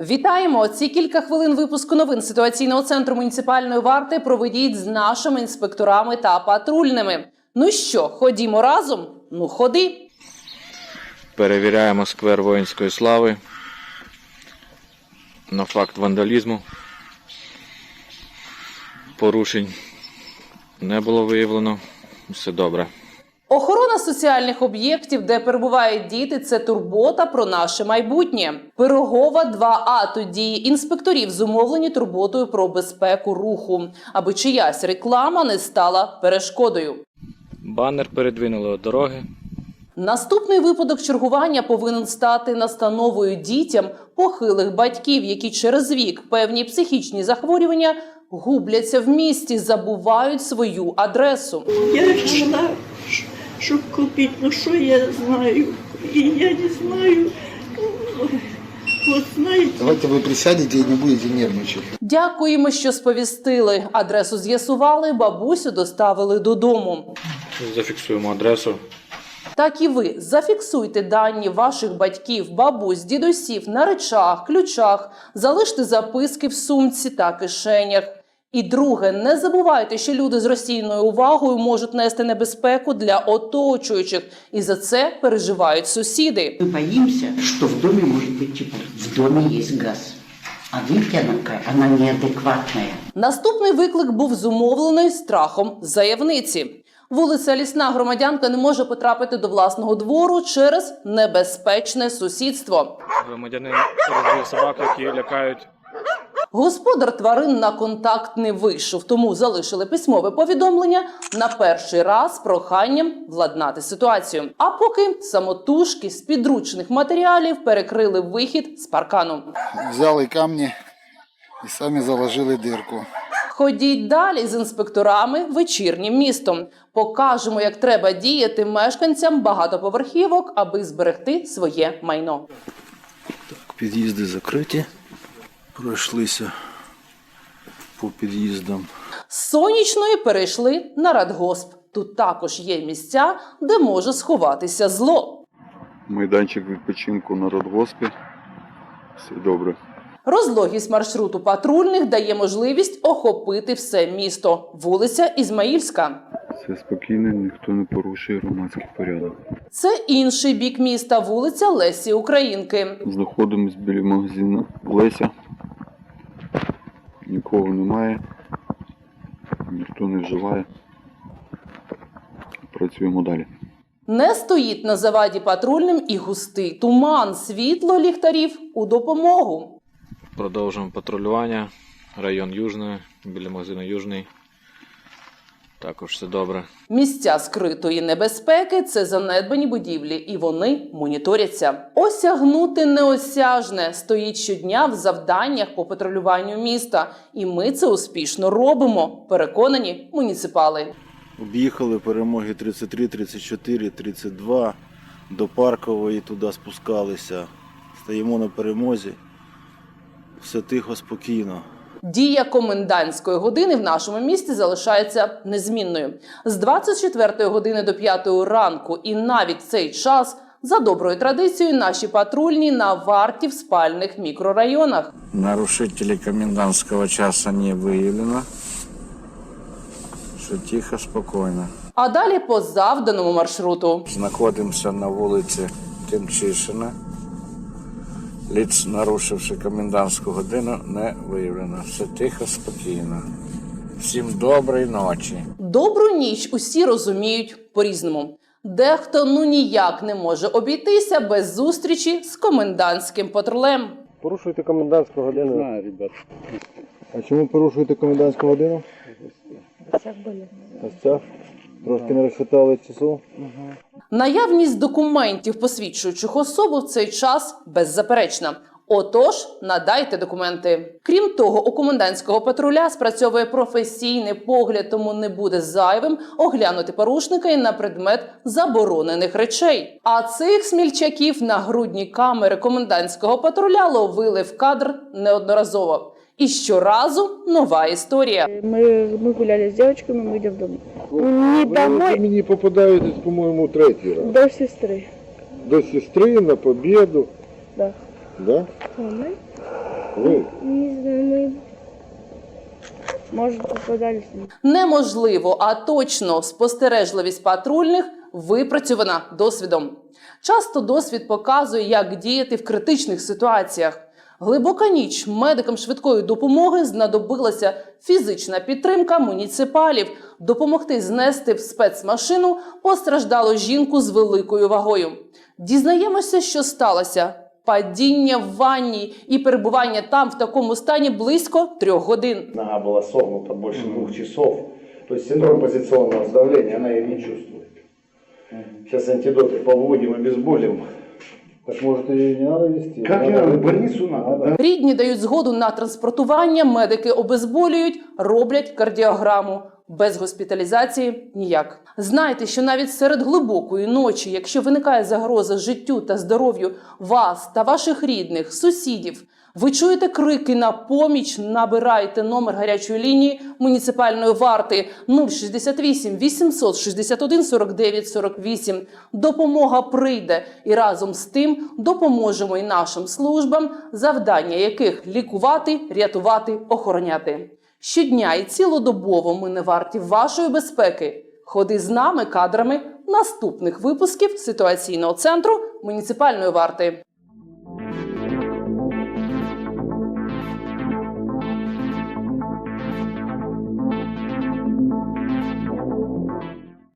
Вітаємо! Ці кілька хвилин випуску новин ситуаційного центру муніципальної варти проведіть з нашими інспекторами та патрульними. Ну що, ходімо разом? Ну ходи. Перевіряємо сквер воїнської слави на факт вандалізму. Порушень не було виявлено. Все добре. Охорона соціальних об'єктів, де перебувають діти, це турбота про наше майбутнє. Пирогова 2А тут дії інспекторів зумовлені турботою про безпеку руху, аби чиясь реклама не стала перешкодою. Банер передвинули від дороги. Наступний випадок чергування повинен стати настановою дітям похилих батьків, які через вік певні психічні захворювання губляться в місті, забувають свою адресу. Я щоб купити, ну що я знаю? І я не знаю. Знаєте, Давайте вы присядете и не будете нервничать. Дякуємо, що сповістили. Адресу з'ясували, бабусю доставили додому. Зафіксуємо адресу. Так і ви зафіксуйте дані ваших батьків, бабусь, дідусів на речах, ключах, залиште записки в сумці та кишенях. І друге, не забувайте, що люди з розсійною увагою можуть нести небезпеку для оточуючих, і за це переживають сусіди. Мы боимся, что в доме может быть тепло. В доме есть газ. А видите, она какая? Она неадекватная. Наступний виклик був зумовлений страхом заявниці. Вулиця Лісна громадянка не може потрапити до власного двору через небезпечне сусідство. Громадянин розвів собак, які лякають. Господар тварин на контакт не вийшов, тому залишили письмове повідомлення на перший раз з проханням владнати ситуацію. А поки самотужки з підручних матеріалів перекрили вихід з паркану. Взяли камни и сами заложили дырку. Ходіть далі з інспекторами вечірнім містом. Покажемо, як треба діяти мешканцям багатоповерхівок, аби зберегти своє майно. Так, Під'їзди закриті. Пройшлися по під'їздам. З сонячної перейшли на радгосп. Тут також є місця, де може сховатися зло. майданчик відпочинку на Радгоспі. Все добре. Розлогість маршруту патрульних дає можливість охопити все місто. Вулиця Ізмаїльська. Все спокійно, ніхто не порушує громадський порядок. Це інший бік міста, вулиця Лесі Українки. Знаходимось біля магазину Леся. Нікого немає. Ніхто не вживає. Працюємо далі. Не стоїть на заваді патрульним і густий туман, світло ліхтарів у допомогу. Продовжуємо патрулювання. Район Южний, біля магазину Южний. Також все добре. Місця скритої небезпеки це занедбані будівлі, і вони моніторяться. Осягнути неосяжне стоїть щодня в завданнях по патрулюванню міста, і ми це успішно робимо. Переконані муніципали. Об'їхали перемоги 33, 34, 32. До Паркової туди спускалися. Стоїмо на перемозі. Все тихо, спокійно. Дія комендантської години в нашому місті залишається незмінною з 24 години до 5 ранку, і навіть цей час за доброю традицією наші патрульні на варті в спальних мікрорайонах. Нарушителей комендантского часа не выявлено. Все тихо, спокойно. А далі по завданому маршруту. Знаходимося на вулиці Тимчишина. Лиц, нарушивши комендантську годину, не виявлено. Все тихо, спокійно. Всім доброї ночі. Добру ніч усі розуміють по-різному. Дехто ну ніяк не може обійтися без зустрічі з комендантським патрулем. Порушуєте комендантську годину. Знаю, ребят. А чому порушуєте комендантську годину? Трошки не розчитали часу. Наявність документів, посвідчуючих особу в цей час беззаперечна. Отож, надайте документи. Крім того, у комендантського патруля спрацьовує професійний погляд, тому не буде зайвим оглянути порушника і на предмет заборонених речей. А цих смільчаків на грудні камери комендантського патруля ловили в кадр неодноразово. І щоразу нова історія. Мы, мы гуляли с девочками, мы идем домой. Не Ви домой, мені попадаєтесь, по-моєму, третій раз. до сестры. До сестри на побіду. Да. Да? Ладно. Ви? Не знаю, мы... Может, попадались. Неможливо, а точно спостережливість патрульних випрацьована досвідом. Часто досвід показує, як діяти в критичних ситуаціях. Глибока ніч медикам швидкої допомоги знадобилася фізична підтримка муніципалів допомогти знести в спецмашину постраждалу жінку з великою вагою. Дізнаємося, що сталося. Падіння в ванні і перебування там в такому стані близько трьох годин. Нога была согнута больше двух часов. То есть синдром позиционного сдавления она ее не чувствует. Сейчас антидоты поводим, обезболим. Так может ее не надо вести? Как я в больницу надо? Рідні дають згоду на транспортування, медики обезболюють, роблять кардіограму. Без госпіталізації ніяк. Знайте, що навіть серед глибокої ночі, якщо виникає загроза життю та здоров'ю вас та ваших рідних, сусідів, ви чуєте крики на поміч, набирайте номер гарячої лінії муніципальної варти 068 861 49 48. Допомога прийде і разом з тим допоможемо і нашим службам, завдання яких лікувати, рятувати, охороняти. Щодня і цілодобово ми не варті вашої безпеки. Ходи з нами кадрами наступних випусків ситуаційного центру муніципальної варти.